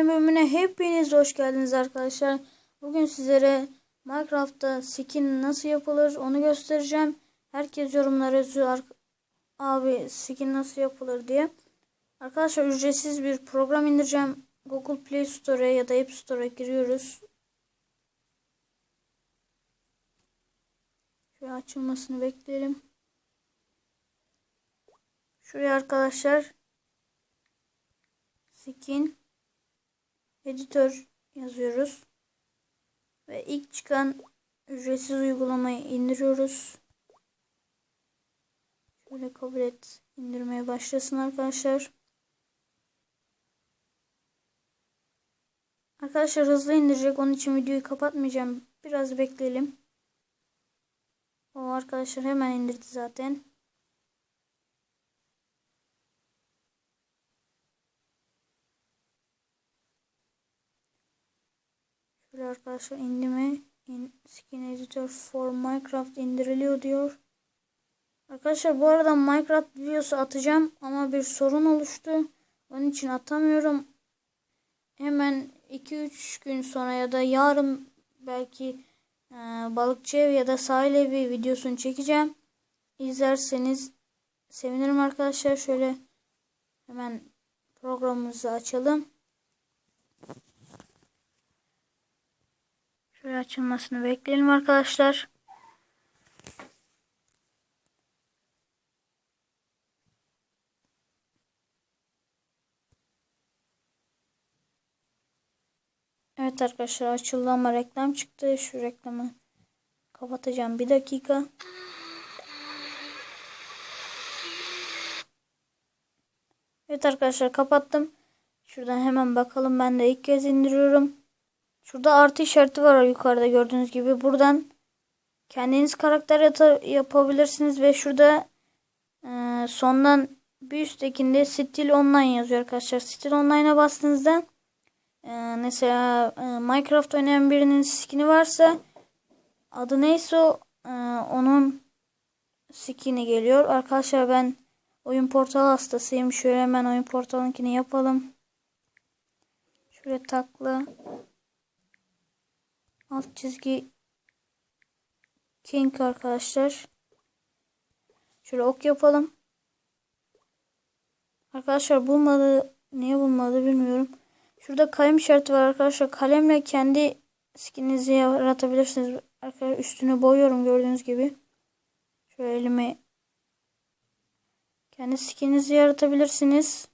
yeni bölümüne hepiniz hoş geldiniz arkadaşlar. Bugün sizlere Minecraft'ta skin nasıl yapılır onu göstereceğim. Herkes yorumlara yazıyor abi skin nasıl yapılır diye. Arkadaşlar ücretsiz bir program indireceğim. Google Play Store'a ya da App Store'a giriyoruz. Şöyle açılmasını bekleyelim. Şuraya arkadaşlar skin editör yazıyoruz. Ve ilk çıkan ücretsiz uygulamayı indiriyoruz. Şöyle kabul et. indirmeye başlasın arkadaşlar. Arkadaşlar hızlı indirecek. Onun için videoyu kapatmayacağım. Biraz bekleyelim. O arkadaşlar hemen indirdi zaten. Şöyle arkadaşlar indirme in, skin editor for Minecraft indiriliyor diyor. Arkadaşlar bu arada Minecraft videosu atacağım ama bir sorun oluştu. Onun için atamıyorum. Hemen 2-3 gün sonra ya da yarın belki e, balıkçı ev ya da sahil evi videosunu çekeceğim. İzlerseniz sevinirim arkadaşlar. Şöyle hemen programımızı açalım. Şöyle açılmasını bekleyelim arkadaşlar. Evet arkadaşlar açıldı ama reklam çıktı. Şu reklamı kapatacağım bir dakika. Evet arkadaşlar kapattım. Şuradan hemen bakalım ben de ilk kez indiriyorum. Şurada artı işareti var yukarıda gördüğünüz gibi. Buradan kendiniz karakter yapabilirsiniz ve şurada e, sondan bir üsttekinde Stil Online yazıyor arkadaşlar. Stil Online'a bastığınızda e, mesela e, Minecraft oynayan birinin skin'i varsa adı neyse o, e, onun skin'i geliyor. Arkadaşlar ben oyun portal hastasıyım. Şöyle hemen oyun portalınkini yapalım. Şöyle takla alt çizgi king arkadaşlar. Şöyle ok yapalım. Arkadaşlar bulmadı. Niye bulmadı bilmiyorum. Şurada kalem işareti var arkadaşlar. Kalemle kendi skininizi yaratabilirsiniz. Arkadaşlar üstünü boyuyorum gördüğünüz gibi. Şöyle elime kendi skininizi yaratabilirsiniz.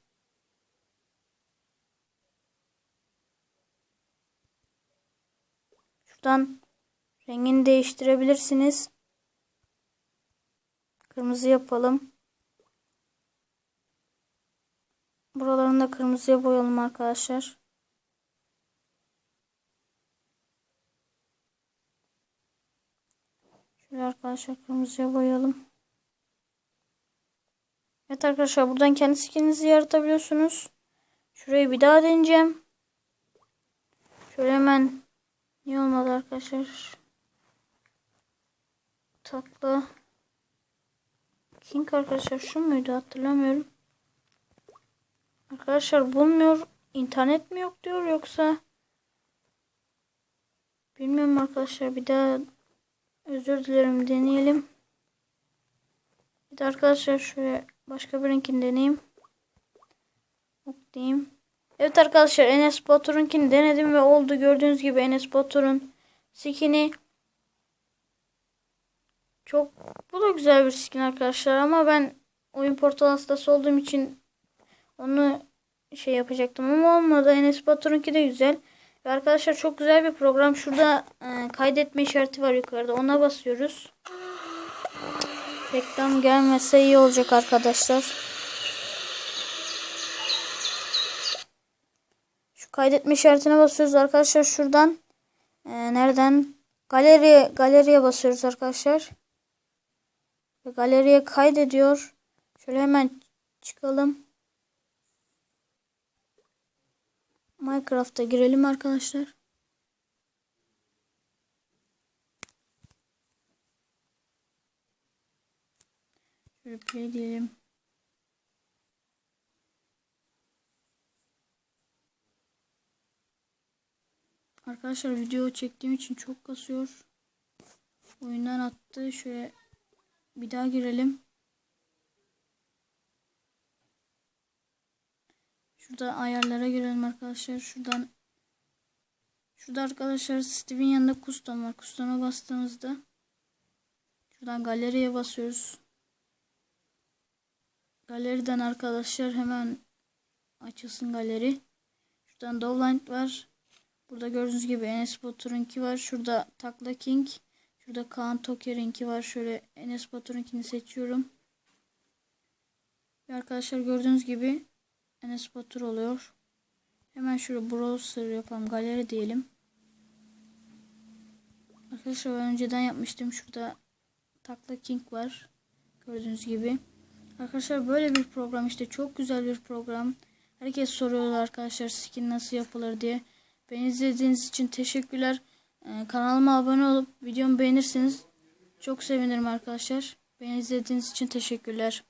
Şuradan rengini değiştirebilirsiniz. Kırmızı yapalım. Buralarını da kırmızıya boyayalım arkadaşlar. Şöyle arkadaşlar kırmızıya boyayalım. Evet arkadaşlar buradan kendi skininizi yaratabiliyorsunuz. Şurayı bir daha deneyeceğim. Şöyle hemen Niye olmadı arkadaşlar? Takla. King arkadaşlar şu muydu hatırlamıyorum. Arkadaşlar bulmuyor. İnternet mi yok diyor yoksa bilmiyorum arkadaşlar bir daha özür dilerim deneyelim. Bir de arkadaşlar şöyle başka birinkini deneyeyim. Ok diyeyim. Evet arkadaşlar Enes Batur'unkini denedim ve oldu. Gördüğünüz gibi Enes Batur'un skin'i çok bu da güzel bir skin arkadaşlar ama ben oyun portal hastası olduğum için onu şey yapacaktım ama olmadı. Enes Batur'unki de güzel. Ve arkadaşlar çok güzel bir program. Şurada e, kaydetme işareti var yukarıda. Ona basıyoruz. Reklam gelmese iyi olacak arkadaşlar. Kaydetme işaretine basıyoruz arkadaşlar. Şuradan e, nereden? Galeriye, galeriye basıyoruz arkadaşlar. Ve galeriye kaydediyor. Şöyle hemen çıkalım. Minecraft'a girelim arkadaşlar. Şöyle play diyelim. Arkadaşlar video çektiğim için çok kasıyor. Oyundan attı. Şöyle bir daha girelim. Şurada ayarlara girelim arkadaşlar. Şuradan Şurada arkadaşlar Steve'in yanında custom var. Custom'a bastığımızda şuradan galeriye basıyoruz. Galeriden arkadaşlar hemen açılsın galeri. Şuradan Dovland var. Burada gördüğünüz gibi Enes Batur'unki var. Şurada Takla King. Şurada Kaan Toker'inki var. Şöyle Enes Batur'unkini seçiyorum. Ve arkadaşlar gördüğünüz gibi Enes Batur oluyor. Hemen şurada browser yapalım. Galeri diyelim. Arkadaşlar önceden yapmıştım. Şurada Takla King var. Gördüğünüz gibi. Arkadaşlar böyle bir program işte çok güzel bir program. Herkes soruyorlar arkadaşlar skin nasıl yapılır diye. Beni izlediğiniz için teşekkürler. Ee, kanalıma abone olup videomu beğenirseniz çok sevinirim arkadaşlar. Beni izlediğiniz için teşekkürler.